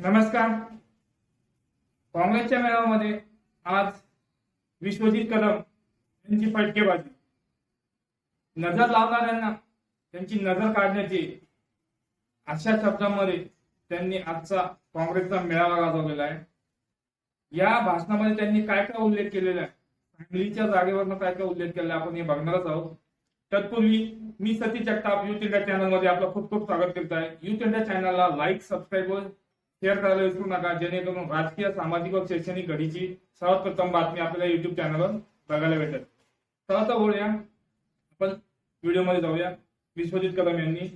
नमस्कार. काँग्रेसच्या मेळाव्यामध्ये आज विश्वजित कदम यांची फटकेबाजी. नजर लावणाऱ्यांना त्यांची नजर काढण्याची अशा शब्दांमध्ये त्यांनी आजचा काँग्रेसचा मेळावा गाजवलेला आहे. या भाषणामध्ये त्यांनी काय काय उल्लेख केलेला आहे? सांगलीच्या जागेवरनं काय काय उल्लेख केलेला आपण हे बघणारच आहोत. तत्पूर्वी मी सती जगताप युथ इंडिया चॅनलमध्ये आपलं खूप खूप स्वागत करत आहे युथ इंडिया चॅनलला लाईक सबस्क्राईब थेट करायला विसरू नका जेणेकरून राजकीय सामाजिक व शैक्षणिक घडीची सर्वात प्रथम बातमी आपल्याला युट्यूब चॅनलवर बघायला भेटेल. तर आता बोलूया. आपण व्हिडिओमध्ये जाऊया. विश्वजित कदम यांनी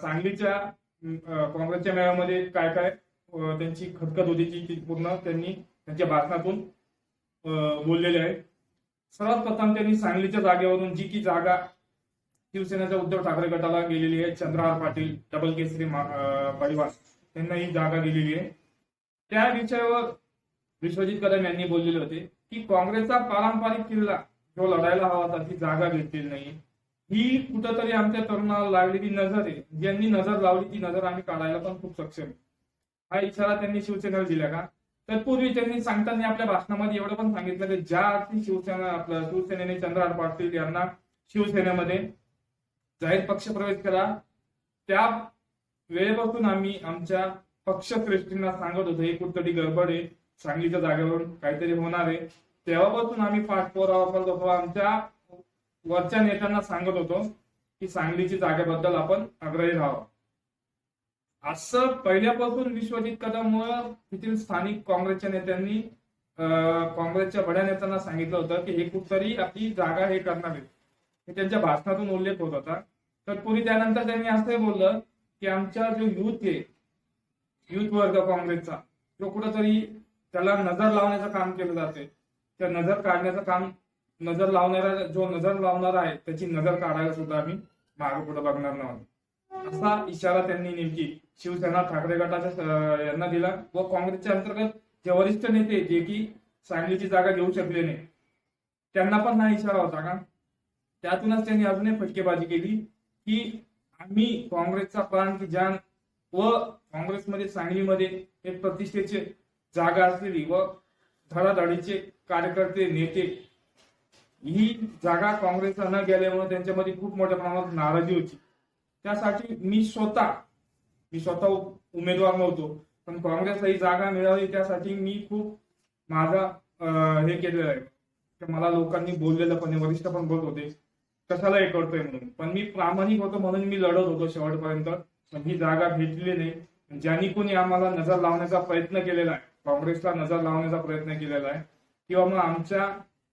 सांगलीच्या काँग्रेसच्या मेळाव्यामध्ये काय काय त्यांची खतखत होती ती पूर्ण त्यांनी त्यांच्या भाषणातून बोललेले आहे. सर्वात प्रथम त्यांनी सांगलीच्या जागेवरून जी की जागा शिवसेनेच्या उद्धव ठाकरे गटाला गेलेली आहे चंद्रहार पाटील डबल केसरी परिवार. त्यांना ही जागा दिलेली आहे. त्या विषयावर विश्वजित कदम यांनी बोललेले होते की काँग्रेसचा पारंपरिक किल्ला जो लढायला हवा होता ती जागा भेटलेली नाही. ही कुठंतरी आमच्या तरुणाला लागलेली नजर आहे. ज्यांनी नजर लावली ती नजर आम्ही काढायला पण खूप सक्षम हा इशारा त्यांनी शिवसेनेला दिला का? तत्पूर्वी त्यांनी सांगताना आपल्या भाषणामध्ये एवढं पण सांगितलं की ज्या अर्थी शिवसेना आपलं शिवसेनेने चंद्रहार पाटील यांना शिवसेनेमध्ये जाहीर पक्ष प्रवेश करा त्या वेळेपासून आम्ही आमच्या पक्षश्रेष्ठींना सांगत होतो ही कुठतरी गडबड आहे सांगलीच्या जागेवरून काहीतरी होणार आहे. तेव्हापासून आम्ही पाठपुरावा करत होतो. आमच्या वरच्या नेत्यांना सांगत होतो की सांगलीची जागेबद्दल आपण आग्रही राहावं. असं पहिल्यापासून विश्वजित कदम तेथील स्थानिक काँग्रेसच्या नेत्यांनी काँग्रेसच्या बड्या नेत्यांना सांगितलं होतं की हे कुठतरी आपली जागा हे करणार आहे. हे त्यांच्या भाषणातून उल्लेख होत होता. तत्पूर्वी त्यानंतर त्यांनी असंही बोललं की आमच्या जो युथ आहे युथ वर्ग काँग्रेसचा जो कुठंतरी त्याला नजर लावण्याचं काम केलं जाते त्या नजर काढण्याचं काम नजर लावणारा जो नजर लावणारा आहे त्याची नजर काढायला सुद्धा आम्ही मागे पुढे बघणार नाही. असा इशारा त्यांनी नेमकी शिवसेना ठाकरे गटाच्या यांना दिला व काँग्रेसच्या अंतर्गत जे वरिष्ठ नेते जे की सांगलीची जागा घेऊ शकले नाही त्यांना पण हा इशारा होता का? त्यातूनच त्यांनी अजूनही फटकेबाजी केली की आम्ही काँग्रेसचा प्राण की जान व काँग्रेसमध्ये सांगलीमध्ये हे प्रतिष्ठेचे जागा असलेली व धडाधडीचे कार्यकर्ते नेते ही जागा काँग्रेसला न गेल्यामुळे त्यांच्यामध्ये खूप मोठ्या प्रमाणात नाराजी होती. त्यासाठी मी स्वतः मी स्वतः उमेदवार नव्हतो पण काँग्रेसला ही जागा मिळावी त्यासाठी मी खूप माझा हे केलेलं आहे. मला लोकांनी बोललेलं पण वरिष्ठ पण बोलत होते. कशाला हे करतोय म्हणून? पण मी प्रामाणिक होतो म्हणून मी लढत होतो शेवटपर्यंत. पण ही जागा भेटली नाही. ज्यांनी कोणी आम्हाला नजर लावण्याचा प्रयत्न केलेला आहे काँग्रेसला नजर लावण्याचा प्रयत्न केलेला आहे किंवा मग आमच्या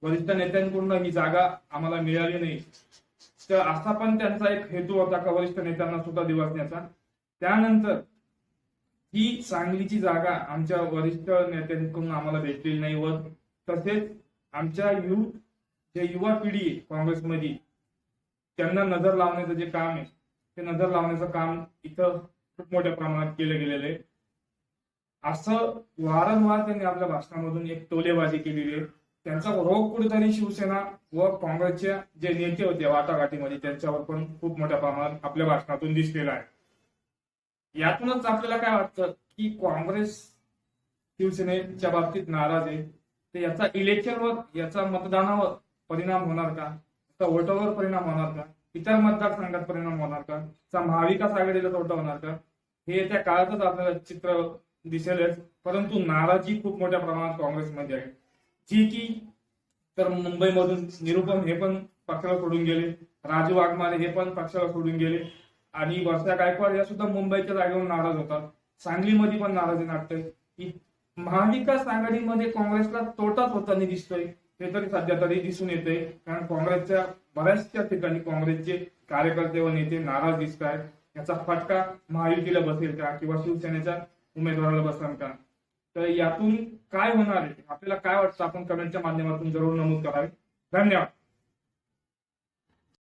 वरिष्ठ नेत्यांकडून ही जागा आम्हाला मिळाली नाही. तर असा पण त्यांचा एक हेतू होता का वरिष्ठ नेत्यांना सुद्धा दिवसण्याचा त्यानंतर ही सांगलीची जागा आमच्या वरिष्ठ नेत्यांकडून आम्हाला भेटलेली नाही व तसेच आमच्या युथ जे युवा पिढी काँग्रेसमध्ये त्यांना नजर लावण्याचं जे काम आहे ते नजर लावण्याचं काम इथं खूप मोठ्या प्रमाणात केलं गेलेलं आहे. असं वारंवार त्यांनी आपल्या भाषणामधून एक टोलेबाजी केलेली आहे. त्यांचा रोग कुठेतरी शिवसेना व काँग्रेसच्या जे नेते होते वाटाघाटीमध्ये त्यांच्यावर पण खूप मोठ्या प्रमाणात आपल्या भाषणातून दिसलेला आहे. यातूनच आपल्याला काय वाटतं की काँग्रेस शिवसेनेच्या बाबतीत नाराज आहे? तर याचा इलेक्शनवर याचा मतदानावर परिणाम होणार का? वोटावर परिणाम होणार का? इतर मतदारसंघात परिणाम होणार का? याचा महाविकास आघाडीला तोटा होणार का? हे येत्या काळातच आपल्याला चित्र दिसेलच परंतु नाराजी खूप मोठ्या प्रमाणात काँग्रेसमध्ये आहे. जी की तर मुंबईमधून निरुपम हे पण पक्षाला सोडून गेले राजू वाघमारे हे पण पक्षाला सोडून गेले आणि वर्षा गायकवाड या सुद्धा मुंबईच्या जागेवर नाराज होतात. सांगलीमध्ये पण नाराजी नाटतंय महाविकास आघाडीमध्ये काँग्रेसला तोटाच होताना दिसतोय. हे तरी सध्या तरी दिसून येते कारण काँग्रेसच्या बऱ्याचशा ठिकाणी काँग्रेसचे कार्यकर्ते व नेते नाराज दिसत आहेत. याचा फटका महायुतीला बसेल का किंवा शिवसेनेच्या उमेदवाराला बसेल का? तर यातून काय होणार आहे? आपल्याला काय वाटतं? आपण कमेंटच्या माध्यमातून जरूर नमूद करावे. धन्यवाद.